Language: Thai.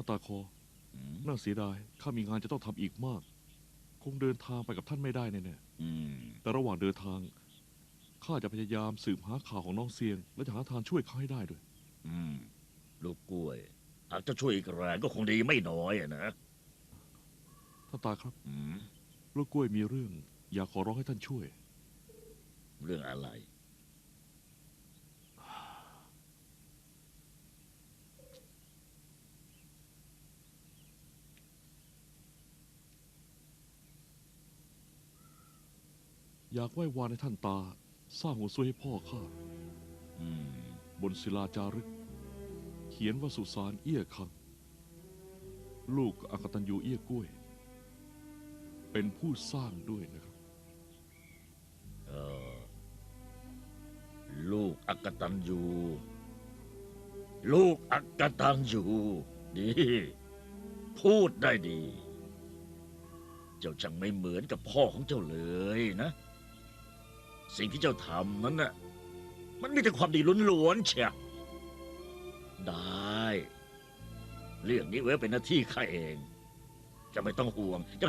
ท่านตาคออืมน่าเสียดายข้ามีงานจะต้องทำอีกมาก คงเดินทางไปกับท่านไม่ได้แน่อืมๆแต่ระหว่างเดินทางข้าจะพยายามสืบหาข่าวของน้องเซียง และจะหาทางช่วยเขาให้ได้ด้วย อืมลูกกล้วยหากจะช่วยอีกแรงก็คงดีไม่น้อยอะนะท่านตาครับอืมลูกกล้วยมีเรื่อง อยากขอร้องให้ท่านช่วย เรื่องอะไร อยากไหว้วานให้ท่านตา สร้างหัวซุยให้พ่อข้าอืม บนศิลาจารึก เขียนว่าสุสานเอี้ยคัง ลูกอากตันยูเอี้ยกล้วย เป็นผู้สร้างด้วยนะครับ เออ ลูกอักตันยู ลูกอักตันยูดีพูดได้ดี เจ้าช่างไม่เหมือนกับพ่อของเจ้าเลยนะ สิ่งที่เจ้าทำนั้นน่ะมันมีแต่ความดีล้วนๆเชียได้ เรื่องนี้ไว้เป็นหน้าที่ข้าเอง จะไม่ต้องห่วงจะท